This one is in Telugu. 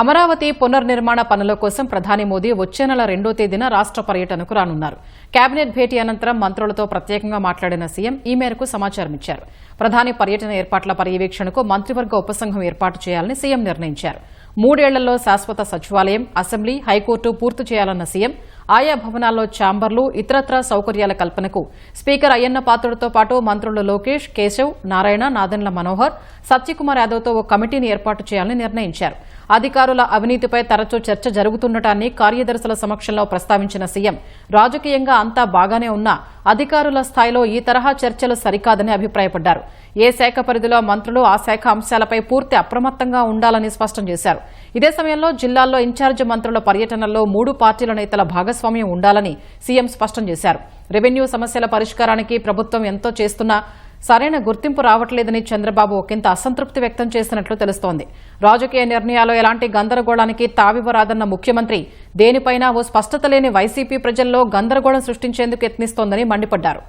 అమరావతి పునర్నిర్మాణ పనుల కోసం ప్రధాని మోదీ వచ్చే నెల రెండో తేదీన రాష్ట్ర పర్యటనకు రానున్నారు. కేబినెట్ భేటీ అనంతరం మంత్రులతో ప్రత్యేకంగా మాట్లాడిన సీఎం ఈ మేరకు సమాచారం ఇచ్చారు. ప్రధాని పర్యటన ఏర్పాట్ల పర్యవేక్షణకు మంత్రివర్గ ఉపసంఘం ఏర్పాటు చేయాలని సీఎం నిర్ణయించారు. మూడేళ్ళలో శాశ్వత సచివాలయం అసెంబ్లీ హైకోర్టు పూర్తి చేయాలన్న సీఎం ఆయా భవనాల్లో ఛాంబర్లు ఇతరత్రా సౌకర్యాల కల్పనకు. స్పీకర్ అయ్యన్న పాత్రుడితో పాటు మంత్రులు లోకేష్ కేశవ్ నారాయణ నాదన్ల మనోహర్ సత్యకుమార్ యాదవ్తో ఓ కమిటీని ఏర్పాటు చేయాలని నిర్ణయించారు. అధికారుల అవినీతిపై తరచూ చర్చ జరుగుతుండటాన్ని కార్యదర్శుల సమక్షంలో ప్రస్తావించిన సీఎం రాజకీయంగా అంతా బాగానే ఉన్నా అధికారుల స్థాయిలో ఈ తరహా చర్చలు సరికాదని అభిప్రాయపడ్డారు. ఏ శాఖ పరిధిలో మంత్రులు ఆ శాఖ అంశాలపై పూర్తి అప్రమత్తంగా ఉండాలని స్పష్టం చేశారు. ఇదే సమయంలో జిల్లాల్లో ఇన్ఛార్జ్ మంత్రుల పర్యటనలో మూడు పార్టీల నేతల భాగస్వామ్యం ఉండాలని సీఎం స్పష్టం చేశారు. రెవెన్యూ సమస్యల పరిష్కారానికి ప్రభుత్వం ఎంతో చేస్తున్నా సరైన గుర్తింపు రావట్లేదని చంద్రబాబు ఒకంత అసంతృప్తి వ్యక్తం చేసినట్లు తెలుస్తోంది. రాజకీయ నిర్ణయాలు ఎలాంటి గందరగోళానికి తావివ్వరాదన్న ముఖ్యమంత్రి దేనిపైనా ఓ స్పష్టత లేని వైసీపీ ప్రజల్లో గందరగోళం సృష్టించేందుకు యత్నిస్తోందని మండిపడ్డారు.